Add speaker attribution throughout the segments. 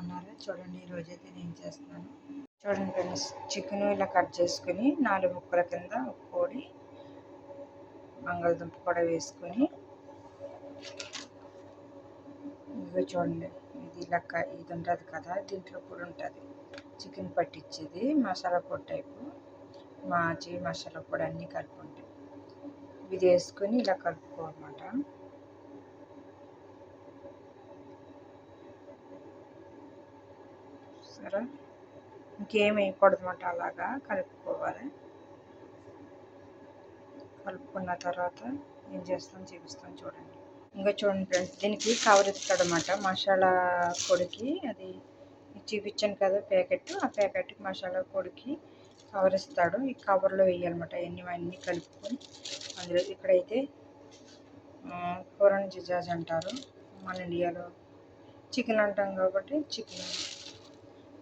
Speaker 1: అన్నారా చూడండి ఈరోజు అయితే నేను చేస్తున్నాను. చూడండి ఫ్రెండ్స్ చికెన్ ఇలా కట్ చేసుకుని నాలుగు ముక్కల కింద పొడి బంగాళదుంప కూడా వేసుకొని ఇదిగో చూడండి ఇది ఇలా ఇది ఉంటుంది కదా దీంట్లో పొడి ఉంటుంది. చికెన్ పట్టించేది మసాలా పొడి టైపు మాచి మసాలా పొడి అన్నీ కలిపి ఉంటాయి ఇది వేసుకొని ఇలా కలుపుకోవాలన్నమాట. చూసారా ఇంకేం వేయకూడదు అనమాట అలాగా కలుపుకోవాలి. కలుపుకున్న తర్వాత ఏం చేస్తాం చూపిస్తాం చూడండి. ఇంకా చూడండి ఫ్రెండ్స్ దీనికి కవర్ ఇస్తాడు అనమాట మసాలా పొడికి. అది చూపించాను కదా ప్యాకెట్ ఆ ప్యాకెట్కి మసాలా పొడికి కవర్ ఇస్తాడు. ఈ కవర్లో వేయాలన్నమాట అన్నీ అన్నీ కలుపుకొని. అందులో ఇక్కడైతే కూరన్ జిజాజ్ అంటారు మన ఇండియాలో. చికెన్ అంటాం కాబట్టి చికెన్.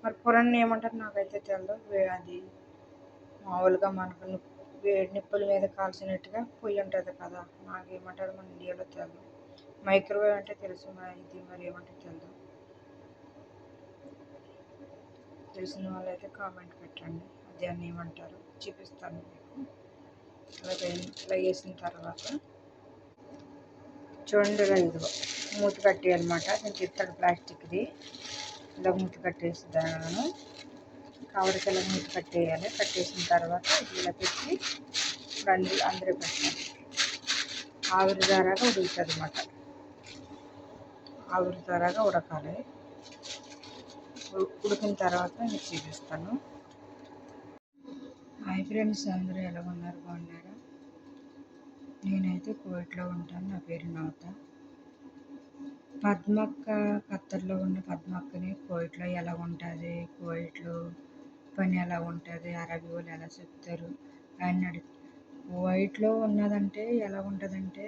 Speaker 1: మరి పురాన్ని ఏమంటారు నాకైతే తెలియదు అది మామూలుగా మనకు వేడి నిప్పుల మీద కాల్చినట్టుగా పొయ్యి ఉంటుంది కదా. నాకేమంటారు మన ఇండియాలో తెలియదు మైక్రోవేవ్ అంటే తెలుసు ఇది మరి ఏమంటే తెలియదు తెలిసిన వాళ్ళైతే కామెంట్ పెట్టండి. అది ఏమంటారు? చూపిస్తాను మీకు. అలాగే ఇలా వేసిన తర్వాత చూడండి ఇలా ఇదిగో. మూత కట్టి అనమాట. నేను చెప్తాను ప్లాస్టిక్ది. ఇలా మూత కట్టేస్తాను కవర్కి ఇలా మూత కట్టేయాలి. కట్టేసిన తర్వాత ఇలా పెట్టి ఇప్పుడు అందరి అందరూ పెట్టాలి. ఆవిరి ద్వారాగా ఉడుకుతుంది అనమాట ఆవిరి ద్వారాగా ఉడకాలి. ఉడికిన తర్వాత మీకు చూపిస్తాను. హాయ్ ఫ్రెండ్స్ అందరూ ఎలా ఉన్నారు? బాగున్నారా? నేనైతే కోవిట్లో ఉంటాను. నా పేరు నవత పద్మక్క ఖత్తర్లో ఉన్న పద్మక్కని కోయిట్లో ఎలా ఉంటుంది? కోయిట్లో పని ఎలా ఉంటుంది? అరబీ వాళ్ళు ఎలా చెప్తారు? అని అడిగి. కోయిట్లో ఉన్నదంటే ఎలా ఉంటుందంటే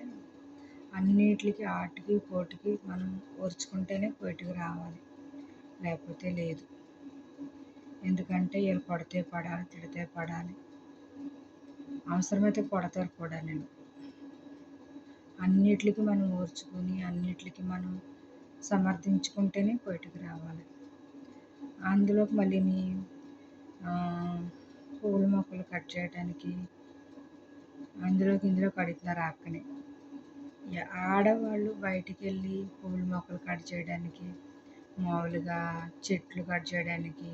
Speaker 1: అన్నిటికి ఆటికి పోటీకి మనం ఓర్చుకుంటేనే కోయిటికి రావాలి. లేకపోతే లేదు. ఎందుకంటే వీళ్ళు కొడితే పడాలి తిడితే పడాలి. అవసరమైతే కొడతారు కూడా నేను. అన్నిటికి మనం ఓర్చుకొని అన్నిటికి మనం సమర్థించుకుంటేనే బయటకు రావాలి. అందులోకి మళ్ళీ పూల మొక్కలు కట్ చేయడానికి అందులోకి ఇందులో కడుతున్నారు అక్కనే. ఆడవాళ్ళు బయటికి వెళ్ళి పూల మొక్కలు కట్ చేయడానికి మామూలుగా చెట్లు కట్ చేయడానికి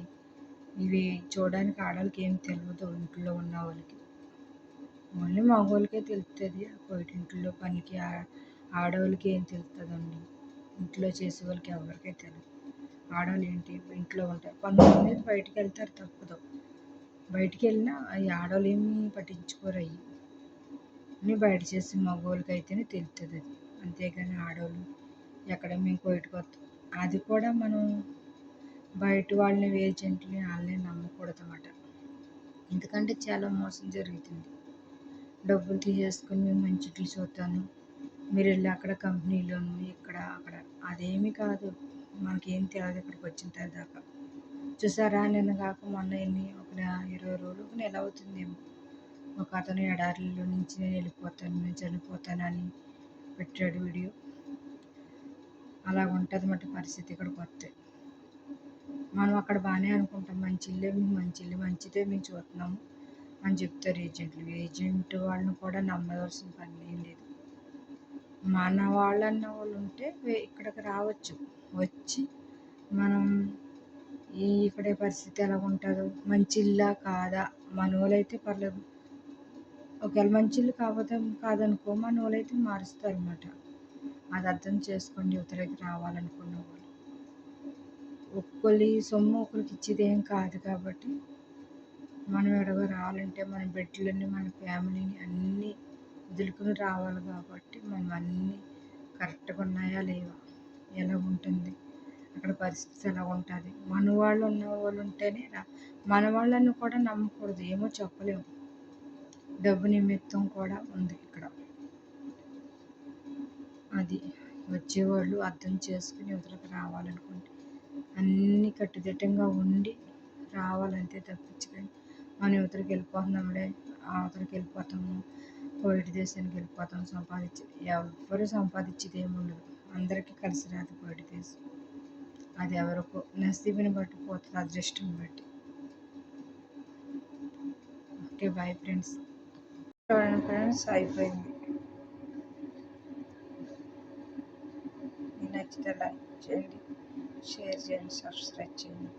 Speaker 1: ఇవి చూడడానికి ఆడవాళ్ళకి ఏం తెలియదు ఇంట్లో ఉన్న వాళ్ళకి. ఓన్లీ మగవాళ్ళకే తెలుస్తుంది బయటింట్లో పనికి ఆడవాళ్ళకి ఏం తెలుస్తుందండి ఇంట్లో చేసే వాళ్ళకి ఎవరికీ తెలియదు ఆడవాళ్ళు ఏంటి ఇంట్లో ఉంటారు. కొంతమంది బయటికి వెళ్తారు తప్పదు. బయటికి వెళ్ళినా అవి ఆడవాళ్ళు ఏమి పట్టించుకోరు అవి అన్నీ బయట చేసే మగవాళ్ళకి అయితేనే తెలుస్తుంది అది. అంతేగాని ఆడవాళ్ళు ఎక్కడ మేము కొట్టుకొస్తాం అది కూడా మనం బయట వాళ్ళని ఏజెంట్ని వాళ్ళని నమ్మకూడదు అన్నమాట ఎందుకంటే చాలా మోసం జరుగుతుంది. డబ్బులు తీసేసుకుని మేము మంచి ఇడ్లీ చూస్తాను మీరు వెళ్ళి అక్కడ కంపెనీలోను ఇక్కడ అక్కడ. అదేమీ కాదు. మనకేం తెలియదు ఇక్కడికి వచ్చిన దాకా చూసారా? నిన్న కాక మొన్న ఎన్ని? ఒక ఇరవై రోజులు ఒక నెల అవుతుందేమో. ఒక అతను ఎడారిలో నుంచి నేను వెళ్ళిపోతాను నేను చనిపోతానని పెట్టాడు వీడియో. అలా ఉంటుంది మట్టి పరిస్థితి ఇక్కడికి వస్తే మనం అక్కడ బాగానే అనుకుంటాం. మంచి ఇల్లే మంచి ఇల్లు మంచిదే మేము చూస్తున్నాము. అని చెప్తారు ఏజెంట్లు. ఏజెంట్ వాళ్ళని కూడా నమ్మవలసిన పని ఏం లేదు. మన వాళ్ళన్న వాళ్ళు ఉంటే ఇక్కడికి రావచ్చు. వచ్చి మనం ఈ ఇక్కడే పరిస్థితి ఎలా ఉంటుందో మంచి ఇల్లా కాదా? మన వాళ్ళైతే పర్లేదు. ఒకవేళ మంచి ఇల్లు కాకపోతే కాదనుకో మన వాళ్ళైతే మారుస్తారు అనమాట అది అర్థం చేసుకోండి యువతలకి రావాలనుకున్న వాళ్ళు. ఒక్కరి సొమ్ము ఒకరికి ఇచ్చేది ఏం కాదు కాబట్టి మనం ఎడగ రావాలంటే మన బిడ్డలని మన ఫ్యామిలీని అన్నీ వదులుకుని రావాలి కాబట్టి మనం అన్నీ కరెక్ట్గా ఉన్నాయా లేవా? ఎలా ఉంటుంది? అక్కడ పరిస్థితి ఎలా ఉంటుంది? మన వాళ్ళు ఉన్న వాళ్ళు ఉంటేనే రా మన వాళ్ళని కూడా నమ్మకూడదు ఏమో చెప్పలేము. డబ్బు నిమిత్తం కూడా ఉంది ఇక్కడ. అది వచ్చేవాళ్ళు అర్థం చేసుకుని ఇవతలకు రావాలనుకుంటే అన్నీ కట్టుదిట్టంగా ఉండి రావాలంతే తప్పించుకొని మనం యువతలకు వెళ్ళిపోతున్నాంలే అవతలకి వెళ్ళిపోతాము కోవిడ్ దేశానికి వెళ్ళిపోతాం సంపాదించి ఎవరు సంపాదించేది ఏమి ఉండదు. అందరికీ కలిసి రాదు కోవిడ్ దేశం. అది ఎవరికో నసీబుని బట్టి పోతుంది. అదృష్టం బట్టి. ఓకే బాయ్ ఫ్రెండ్స్ చూడండి ఫ్రెండ్స్ అయిపోయింది. నచ్చితే లైక్ చేయండి. షేర్ చేయండి. సబ్స్క్రైబ్ చేయండి.